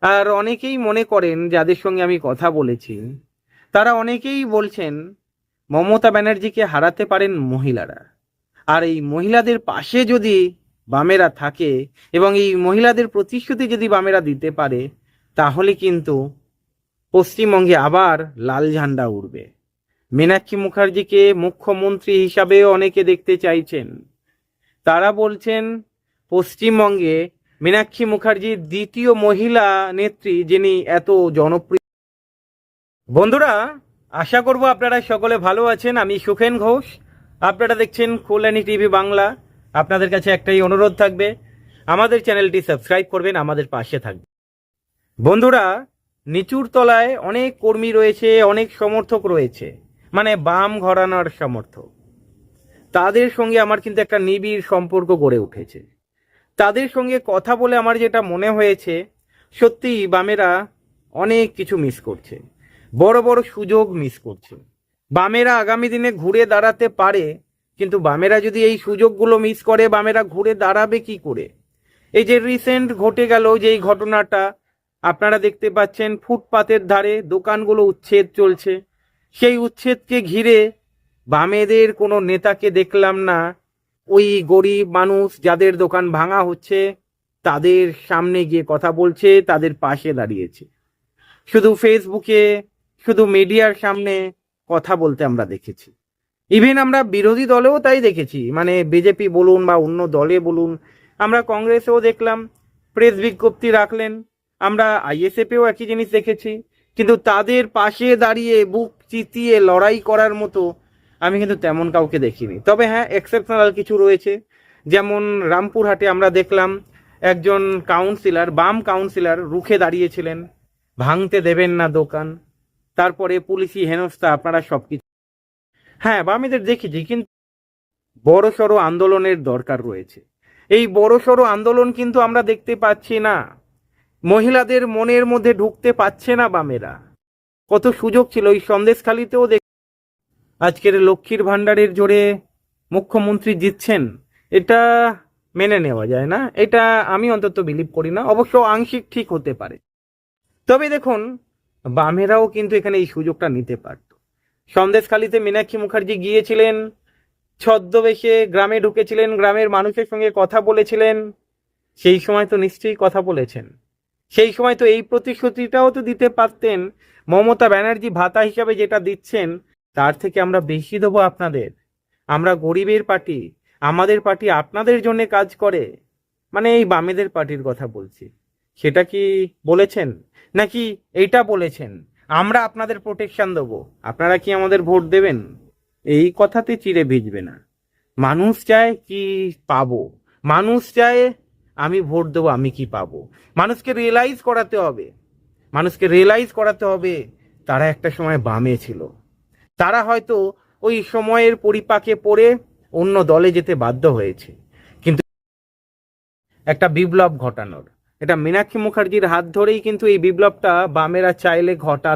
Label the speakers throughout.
Speaker 1: আর অনেকেই মনে করেন, যাদের সঙ্গে আমি কথা বলেছি, তারা অনেকেই বলছেন, মমতা ব্যানার্জিকে হারাতে পারেন মহিলারা। আর এই মহিলাদের পাশে যদি বামেরা থাকে এবং এই মহিলাদের প্রতিশ্রুতি যদি বামেরা দিতে পারে, তাহলে কিন্তু পশ্চিমবঙ্গে আবার লাল ঝান্ডা উড়বে। মীনাক্ষী মুখার্জিকে মুখ্যমন্ত্রী হিসাবেও অনেকে দেখতে চাইছেন। তারা বলছেন, পশ্চিমবঙ্গে মীনাক্ষী মুখার্জি দ্বিতীয় মহিলা নেত্রী যিনি এত জনপ্রিয়। বন্ধুরা, আশা করব আপনারা সকলে ভালো আছেন। আমি সুখেন ঘোষ। আপনারা দেখছেন কল্যাণী টিভি বাংলা। আপনাদের কাছে একটাই অনুরোধ থাকবে, আমাদের চ্যানেলটি সাবস্ক্রাইব করবেন, আমাদের পাশে থাকবে বন্ধুরা, নিচুর তলায় অনেক কর্মী রয়েছে, অনেক সমর্থক রয়েছে মানে বাম ঘরানার সমর্থক। তাদের সঙ্গে আমার কিন্তু একটা নিবিড় সম্পর্ক গড়ে উঠেছে। তাদের সঙ্গে কথা বলে আমার যেটা মনে হয়েছে, সত্যি বামেরা অনেক কিছু মিস করছে। বড় বড় সুযোগ মিস করছে। বামেরা আগামী দিনে ঘুরে দাঁড়াতে পারে, কিন্তু বামেরা যদি এই সুযোগগুলো মিস করে, বামেরা ঘুরে দাঁড়াবে কি করে? এই যে রিসেন্ট ঘটে গেল যে এই ঘটনাটা, আপনারা দেখতে পাচ্ছেন ফুটপাতের ধারে দোকানগুলো উচ্ছেদ চলছে। সেই উচ্ছেদকে ঘিরে বামেদের কোনো নেতাকে দেখলাম না ওই গরিব মানুষ যাদের দোকান ভাঙা হচ্ছে, তাদের সামনে গিয়ে কথা বলছে, তাদের পাশে দাঁড়িয়েছে। শুধু ফেসবুকে, শুধু মিডিয়ার সামনে কথা বলতে আমরা দেখেছি। ইভেন আমরা বিরোধী দলেও তাই দেখেছি। মানে বিজেপি বলুন বা অন্য দলে বলুন, আমরা কংগ্রেসেও দেখলাম, প্রেস বিজ্ঞপ্তি রাখলেন, আমরা আইএসএফেও একই জিনিস দেখেছি। কিন্তু তাদের পাশে দাঁড়িয়ে বুক চিতিয়ে লড়াই করার মতো আমি কিন্তু তেমন কাউকে দেখিনি। তবে হ্যাঁ এক্সেপশনাল কিছু রয়েছে। যেমন রামপুরহাটে আমরা দেখলাম একজন কাউন্সিলর বাম কাউন্সিলর রুখে দাঁড়িয়েছিলেন। ভাঙতে দেবেন না দোকান। তারপরে পুলিশি হেনস্থা, আপনারা সবকিছু। হ্যাঁ বামেদের দেখেছি, কিন্তু বড় সড়ো আন্দোলনের দরকার রয়েছে। এই বড় সড়ো আন্দোলন কিন্তু আমরা দেখতে পাচ্ছি না। মহিলাদের মনের মধ্যে ঢুকতে পারছে না বামেরা। কত সুযোগ ছিল, এই সন্দেশখালিতেও দেখ আজকের লক্ষ্মীর ভাণ্ডারের জোরে মুখ্যমন্ত্রী জিতছেন, এটা মেনে নেওয়া যায় না, এটা আমি অন্তত বিলিভ করি না, অবশ্য আংশিক ঠিক হতে পারে। তবে দেখুন, বামেরাও কিন্তু এখানে এই সুযোগটা নিতে পারত। সন্দেশখালিতে মীনাক্ষী মুখার্জি গিয়েছিলেন, ছদ্মবেশে গ্রামে ঢুকেছিলেন, গ্রামের মানুষের সঙ্গে কথা বলেছিলেন, সেই সময় তো নিশ্চয়ই কথা বলেছেন। সেই সময় তো এই প্রতিশ্রুতিটাও তো দিতে পারতেন, মমতা ব্যানার্জি ভাতা হিসাবে যেটা দিচ্ছেন তার থেকে আমরা বেশি দেবো আপনাদের। আমরা গরিবের পার্টি, আমাদের পার্টি আপনাদের জন্য কাজ করে। মানে এই বামেদের পার্টির কথা বলছি। সেটা কি বলেছেন? নাকি এইটা বলেছেন? আমরা আপনাদের প্রোটেকশন দেবো। আপনারা কি আমাদের ভোট দেবেন? এই কথাতে চিড়ে ভিজবে না। মানুষ চায় কি পাবো? মানুষ চায় আমি ভোট দেবো, আমি কি পাবো? মানুষকে রিয়েলাইজ করাতে হবে। মানুষকে রিয়েলাইজ করাতে হবে। তারা একটা সময় বামে ছিল। তারা হয়তো ওই সময়ের পরিপাকে পড়ে অন্য দলে যেতে বাধ্য হয়েছে। কিন্তু একটা বিপ্লব ঘটানোর। এটা মীনাক্ষী মুখার্জির হাত ধরেই কিন্তু এই বিপ্লবটা বামেরা চাইলে ঘটা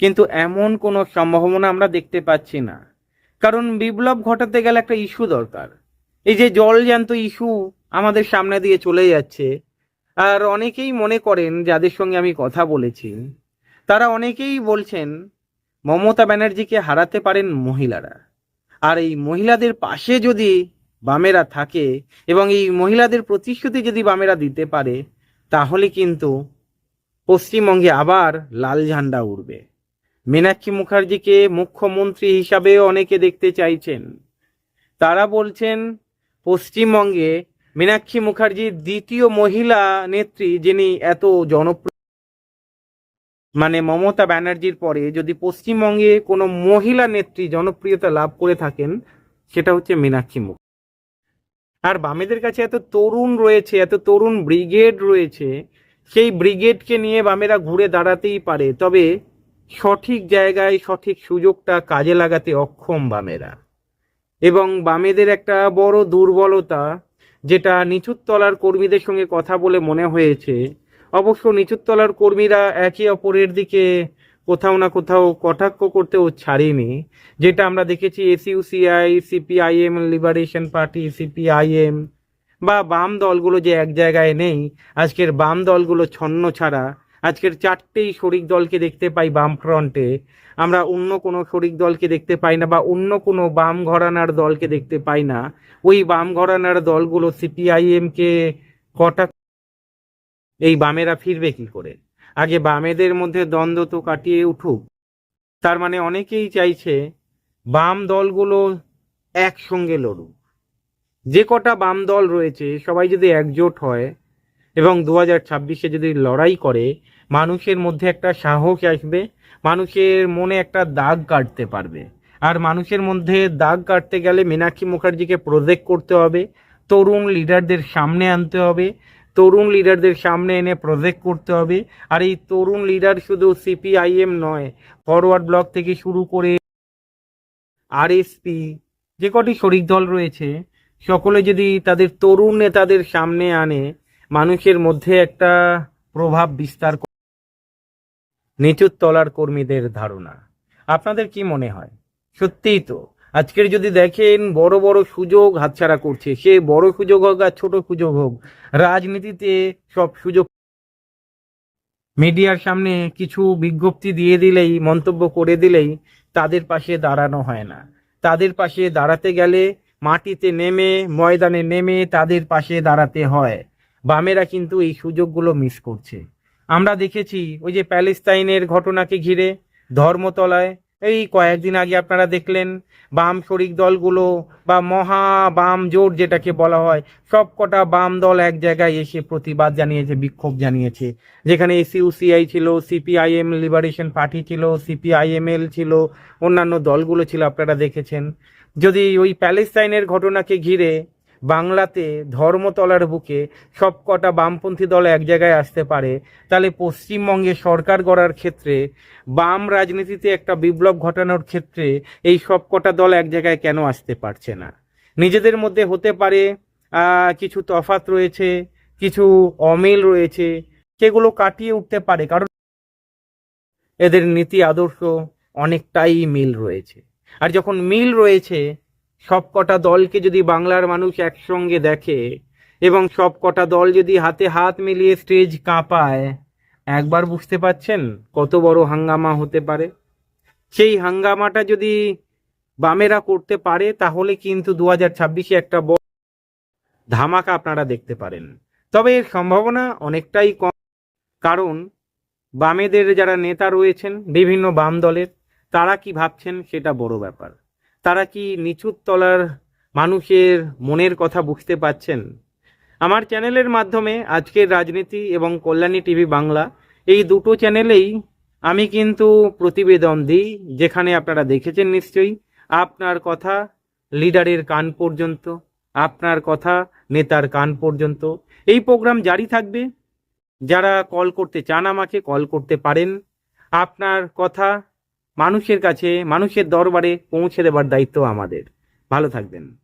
Speaker 1: কিন্তু এমন কোনো সম্ভাবনা আমরা দেখতে পাচ্ছি না। কারণ বিপ্লব ঘটাতে গেলে একটা ইস্যু দরকার। এই যে জলজ্যান্ত ইস্যু আমাদের সামনে দিয়ে চলে যাচ্ছে, আর অনেকেই মনে করেন, যাদের সঙ্গে আমি কথা বলেছি, তারা অনেকেই বলছেন মমতা ব্যানার্জিকে হারাতে পারেন মহিলারা। আর এই মহিলাদের পাশে যদি বামেরা থাকে এবং এই মহিলাদের প্রতিশ্রুতি যদি বামেরা দিতে পারে, তাহলে কিন্তু পশ্চিমবঙ্গে আবার লাল ঝান্ডা উড়বে। মীনাক্ষী মুখার্জিকে মুখ্যমন্ত্রী হিসাবেও অনেকে দেখতে চাইছেন। তারা বলছেন, পশ্চিমবঙ্গে মীনাক্ষী মুখার্জি দ্বিতীয় মহিলা নেত্রী যিনি এত জনপ্রিয় মানে মমতা ব্যানার্জির পরে যদি পশ্চিমবঙ্গে কোনো মহিলা নেত্রী জনপ্রিয়তা লাভ করে থাকেন, সেটা হচ্ছে মীনাক্ষী মুখ। আর বামেদের কাছে এত তরুণ রয়েছে, এত তরুণ ব্রিগেড রয়েছে, সেই ব্রিগেডকে নিয়ে বামেরা ঘুরে দাঁড়াতেই পারে। তবে সঠিক জায়গায় সঠিক সুযোগটা কাজে লাগাতে অক্ষম বামেরা। এবং বামেদের একটা বড় দুর্বলতা, যেটা নিচুর তলার কর্মীদের সঙ্গে কথা বলে মনে হয়েছে অবশ্য নিচুর তলার কর্মীরা একে অপরের দিকে কোথাও না কোথাও কটাক্ষ করতেও ছাড়েনি। যেটা আমরা দেখেছি SUCI CPIM, liberation party, CPIM বা বাম দলগুলো যে এক জায়গায় নেই, আজকের বাম দলগুলো ছন্ন ছাড়া আজকের চারটেই শরিক দলকে দেখতে পাই বাম ফ্রন্টে আমরা অন্য কোনো শরিক দলকে দেখতে পাই না বা অন্য কোনো বাম ঘরানার দলকে দেখতে পাই না। ওই বাম ঘরানার দলগুলো সিপিআইএমকে কটা এই বামেরা ফিরবে কি করে? আগে বামেদের মধ্যে দ্বন্দ্ব তো কাটিয়ে উঠুক। তার মানে অনেকেই চাইছে বাম দলগুলো একসঙ্গে লড়ুক। যে কটা বাম দল রয়েছে, সবাই যদি একজোট হয় এবং দু হাজার ছাব্বিশে যদি লড়াই করে, মানুষের মধ্যে একটা সাহস আসবে, মানুষের মনে একটা দাগ কাটতে পারবে। আর মানুষের মধ্যে দাগ কাটতে গেলে মীনাক্ষী মুখার্জিকে প্রজেক্ট করতে হবে, তরুণ লিডারদের সামনে আনতে হবে তরুণ লিডারদের সামনে এনে প্রজেক্ট করতে হবে। আর এই তরুণ লিডার শুধু সিপিআইএম নয় ফরওয়ার্ড ব্লক থেকে শুরু করে আরএসপি যে কটি শরিক দল রয়েছে, সকলে যদি তাদের তরুণ নেতাদের সামনে আনে, মানুষের মধ্যে একটা প্রভাব বিস্তার। নিচুর তলার কর্মীদের ধারণা। আপনাদের কি মনে হয়? সত্যিই তো। আজকের যদি দেখেন বড় বড় সুযোগ হাতছাড়া করছে, সে বড় সুযোগ হোক আর ছোট সুযোগ হোক, রাজনীতিতে সব সুযোগ মিডিয়ার সামনে কিছু বিজ্ঞপ্তি দিয়ে দিলেই, মন্তব্য করে দিলেই তাদের পাশে দাঁড়ানো হয় না। তাদের পাশে দাঁড়াতে গেলে মাটিতে নেমে, ময়দানে নেমে তাদের পাশে দাঁড়াতে হয়। বামেরা কিন্তু এই সুযোগগুলো মিস করছে। আমরা দেখেছি ওই যে প্যালেস্তাইনের ঘটনাকে ঘিরে ধর্মতলায় এই কয়েকদিন আগে আপনারা দেখলেন বাম শরিক দলগুলো বা মহা বাম জোট যেটাকে বলা হয় সব কটা বাম দল এক জায়গায় এসে প্রতিবাদ জানিয়েছে, বিক্ষোভ জানিয়েছে। যেখানে এসইউসিআই ছিল সিপিআইএম লিবারেশন পার্টি ছিল সিপিআইএমএল ছিল, অন্যান্য দলগুলো ছিল, আপনারা দেখেছেন। যদি ওই প্যালেস্তাইনের ঘটনাকে ঘিরে বাংলাতে ধর্মতলার বুকে সব কটা বামপন্থী দল এক জায়গায় আসতে পারে, তাহলে পশ্চিমবঙ্গে সরকার গড়ার ক্ষেত্রে, বাম রাজনীতিতে একটা বিপ্লব ঘটানোর ক্ষেত্রে এই সব কটা দল এক জায়গায় কেন আসতে পারছে না? নিজেদের মধ্যে হতে পারে কিছু তফাত রয়েছে, কিছু অমিল রয়েছে, সেগুলো কাটিয়ে উঠতে পারে, কারণ এদের নীতি আদর্শ অনেকটাই মিল রয়েছে। আর যখন মিল রয়েছে সব কটা দলকে যদি বাংলার মানুষ একসঙ্গে দেখে এবং সব কটা দল যদি হাতে হাত মিলিয়ে স্টেজ কাঁপায়, একবার বুঝতে পাচ্ছেন কত বড় হাঙ্গামা হতে পারে? সেই হাঙ্গামাটা যদি বামেরা করতে পারে, তাহলে কিন্তু দু হাজার ছাব্বিশে একটা বড় ধামাকা আপনারা দেখতে পারেন। তবে এর সম্ভাবনা অনেকটাই কম, কারণ বামেদের যারা নেতা রয়েছেন, বিভিন্ন বাম দলের, তারা কি ভাবছেন সেটা বড় ব্যাপার। তারা কি নিচুর তলার মানুষের মনের কথা বুঝতে পাচ্ছেন আমার চ্যানেলের মাধ্যমে আজকের রাজনীতি এবং কল্যাণী টিভি বাংলা এই দুটো চ্যানেলেই আমি কিন্তু প্রতিবেদন দিই, যেখানে আপনারা দেখেছেন নিশ্চয়ই, আপনার কথা লিডারের কান পর্যন্ত, আপনার কথা নেতার কান পর্যন্ত। এই প্রোগ্রাম জারি থাকবে। যারা কল করতে চান আমাকে, কল করতে পারেন। আপনার কথা মানুষের কাছে মানুষের দরবারে পৌঁছে দেবার দায়িত্ব আমাদের। ভালো থাকবেন।